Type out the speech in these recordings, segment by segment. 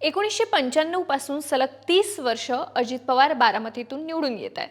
एकोणीसशे पंच्याण्णवपासून सलग तीस वर्ष अजित पवार बारामतीतून निवडून येत आहेत.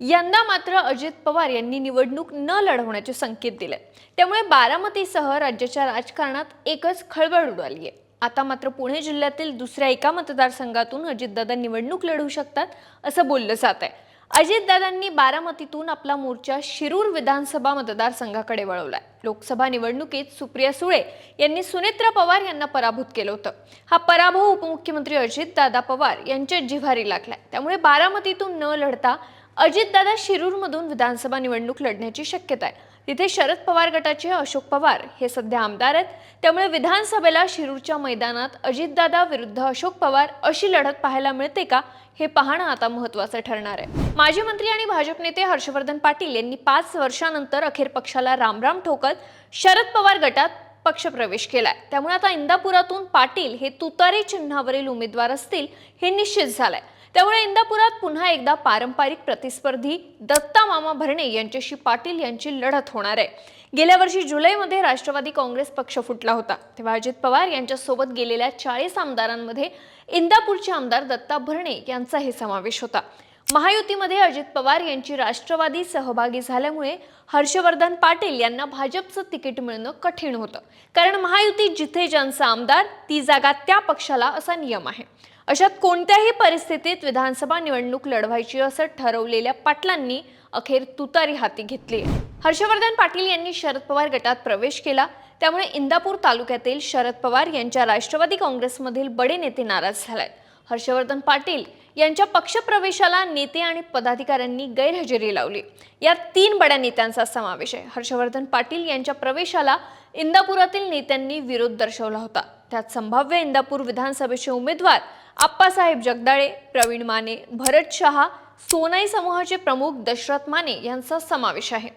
यंदा मात्र अजित पवार यांनी निवडणूक न लढवण्याचे संकेत दिले. त्यामुळे बारामतीसह राज्याच्या राजकारणात एकच खळबळ उडाली आहे. आता मात्र पुणे जिल्ह्यातील दुसऱ्या एका मतदारसंघातून अजितदादा निवडणूक लढवू शकतात असं बोललं जात आहे. अजितदादांनी बारामतीतून आपला मोर्चा शिरूर विधानसभा मतदारसंघाकडे वळवलाय. लोकसभा निवडणुकीत सुप्रिया सुळे यांनी सुनेत्रा पवार यांना पराभूत केलं होतं. हा पराभव उपमुख्यमंत्री अजितदादा पवार यांच्या जिव्हारी लागलाय. त्यामुळे बारामतीतून न लढता अजितदादा शिरूरमधून विधानसभा निवडणूक लढण्याची शक्यता आहे. तिथे शरद पवार गटाचे अशोक पवार हे सध्या आमदार आहेत. त्यामुळे विधानसभेला शिरूरच्या मैदानात अजितदादा विरुद्ध अशोक पवार अशी लढत पाहायला मिळते का हे पाहणं आता महत्त्वाचं ठरणार आहे. माजी मंत्री आणि भाजप नेते हर्षवर्धन पाटील यांनी पाच वर्षानंतर अखेर पक्षाला रामराम ठोकत शरद पवार गटात पक्षप्रवेश केलाय. त्यामुळे आता इंदापुरातून पाटील हे तुतारी चिन्हावरील उमेदवार असतील हे निश्चित झालंय. त्यामुळे इंदापुरात पुन्हा एकदा पारंपरिक प्रतिस्पर्धी दत्ता मामा भरणे यांच्याशी पाटील यांची लढत होणार आहे. गेल्या वर्षी जुलैमध्ये राष्ट्रवादी काँग्रेस पक्ष फुटला होता. तेव्हा अजित पवार यांच्यासोबत गेलेल्या चाळीस आमदारांमध्ये इंदापूरचे आमदार दत्ता भरणे यांचाही समावेश होता. महायुतीमध्ये अजित पवार यांची राष्ट्रवादी सहभागी झाल्यामुळे हर्षवर्धन पाटील यांना भाजपचं तिकीट मिळणं कठीण होतं. कारण महायुतीत जिथे ज्यांचा आमदार ती जागा त्या पक्षाला असा नियम आहे. अशात कोणत्याही परिस्थितीत विधानसभा निवडणूक लढवायची असं ठरवलेल्या पाटलांनी अखेर तुतारी हाती घेतली. हर्षवर्धन पाटील यांनी शरद पवार गटात प्रवेश केला. त्यामुळे इंदापूर तालुक्यातील शरद पवार यांच्या राष्ट्रवादी काँग्रेसमधील बडे नेते नाराज झालाय हर्षवर्धन पाटील यांच्या पक्षप्रवेशाला नेते आणि पदाधिकाऱ्यांनी गैरहजेरी लावली. या तीन बड्या नेत्यांचा समावेश आहे. हर्षवर्धन पाटील यांच्या प्रवेशाला इंदापुरातील नेत्यांनी विरोध दर्शवला होता. त्यात संभाव्य इंदापूर विधानसभेचे उमेदवार आप्पासाहेब जगदाळे प्रवीण माने भरत शहा सोनाई समूहाचे प्रमुख दशरथ माने यांचा समावेश आहे.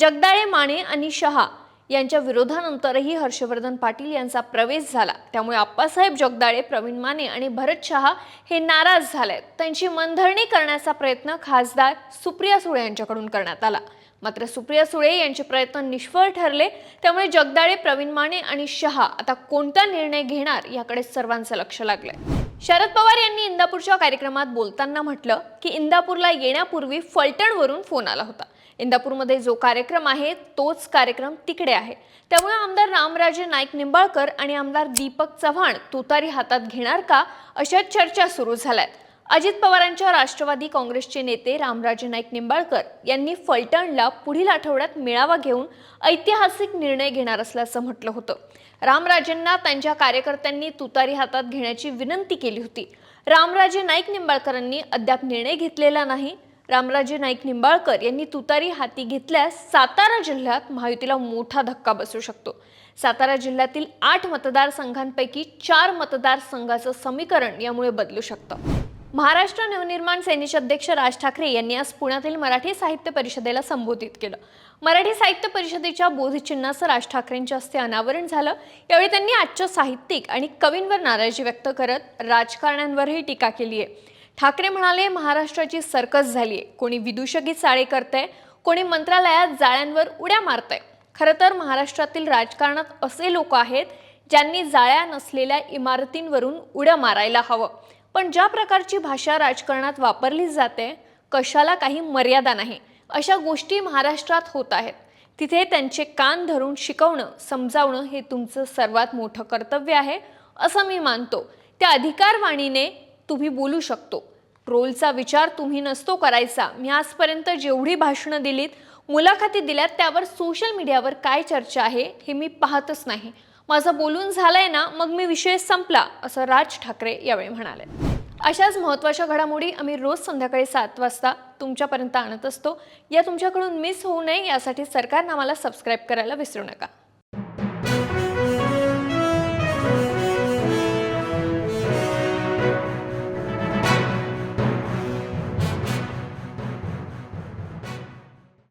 जगदाळे माने आणि शहा यांच्या विरोधानंतरही हर्षवर्धन पाटील यांचा प्रवेश झाला. त्यामुळे आप्पासाहेब जगदाळे प्रवीण माने आणि भरत शहा हे नाराज झाले त्यांची मनधरणी करण्याचा प्रयत्न खासदार सुप्रिया सुळे यांच्याकडून करण्यात आला. मात्र सुप्रिया सुळे यांचे प्रयत्न निष्फळ ठरले. त्यामुळे जगदाळे प्रवीण माने आणि शहा आता कोणता निर्णय घेणार याकडे सर्वांचं लक्ष लागलंय. शरद पवार यांनी इंदापूरच्या कार्यक्रमात बोलताना म्हटलं की इंदापूरला येण्यापूर्वी फलटणवरून फोन आला होता. इंदापूरमध्ये जो कार्यक्रम आहे तोच कार्यक्रम तिकडे आहे. त्यामुळे आमदार रामराजे नाईक निंबाळकर आणि आमदार दीपक चव्हाण तुतारी हातात घेणार का अशा चर्चा सुरू झाल्यात. अजित पवारांच्या राष्ट्रवादी काँग्रेसचे नेते रामराजे नाईक निंबाळकर यांनी फलटणला पुढील आठवड्यात मेळावा घेऊन ऐतिहासिक निर्णय घेणार असल्याचं म्हटलं होतं. रामराजेंना त्यांच्या कार्यकर्त्यांनी तुतारी हातात घेण्याची विनंती केली होती. रामराजे नाईक निंबाळकरांनी अद्याप निर्णय घेतलेला नाही. रामराजे नाईक निंबाळकर यांनी तुतारी हाती घेतल्यास सातारा जिल्ह्यात महायुतीला मोठा धक्का बसू शकतो. सातारा जिल्ह्यातील आठ मतदारसंघांपैकी चार मतदारसंघाचं समीकरण यामुळे बदलू शकतं. महाराष्ट्र नवनिर्माण सेनेचे अध्यक्ष राज ठाकरे यांनी आज पुण्यातील मराठी साहित्य परिषदेला संबोधित केलं. मराठी साहित्य परिषदेच्या बोधचिन्हाचं राज ठाकरेंच्या हस्ते अनावरण झालं. यावेळी त्यांनी आजच्या साहित्यिक आणि कवींवर नाराजी व्यक्त करत राजकारण्यांवरही टीका केली आहे. ठाकरे म्हणाले महाराष्ट्राची सर्कस झाली आहे कोणी विदूषकी चाळे करतंय कोणी मंत्रालयात जाळ्यांवर उड्या मारतंय. खरं तर महाराष्ट्रातील राजकारणात असे लोक आहेत ज्यांनी जाळ्या नसलेल्या इमारतींवरून उड्या मारायला हवं. पण ज्या प्रकारची भाषा राजकारणात वापरली जाते कशाला काही मर्यादा नाही. अशा गोष्टी महाराष्ट्रात होत आहेत. तिथे त्यांचे कान धरून शिकवणं समजावणं हे तुमचं सर्वात मोठं कर्तव्य आहे असं मी मानतो. त्या अधिकारवाणीने तुम्ही बोलू शकतो. ट्रोलचा विचार तुम्ही नसतो करायचा. मी आजपर्यंत जेवढी भाषणं दिलीत मुलाखती दिल्यात त्यावर सोशल मीडियावर काय चर्चा आहे हे मी पाहतच नाही. माझं बोलून झालंय ना मग मी विषय संपला असं राज ठाकरे यावेळी म्हणाले. अशाच महत्त्वाच्या घडामोडी आम्ही रोज संध्याकाळी सात वाजता तुमच्यापर्यंत आणत असतो. या तुमच्याकडून मिस होऊ नये यासाठी सरकारनं आम्हाला सबस्क्राईब करायला विसरू नका.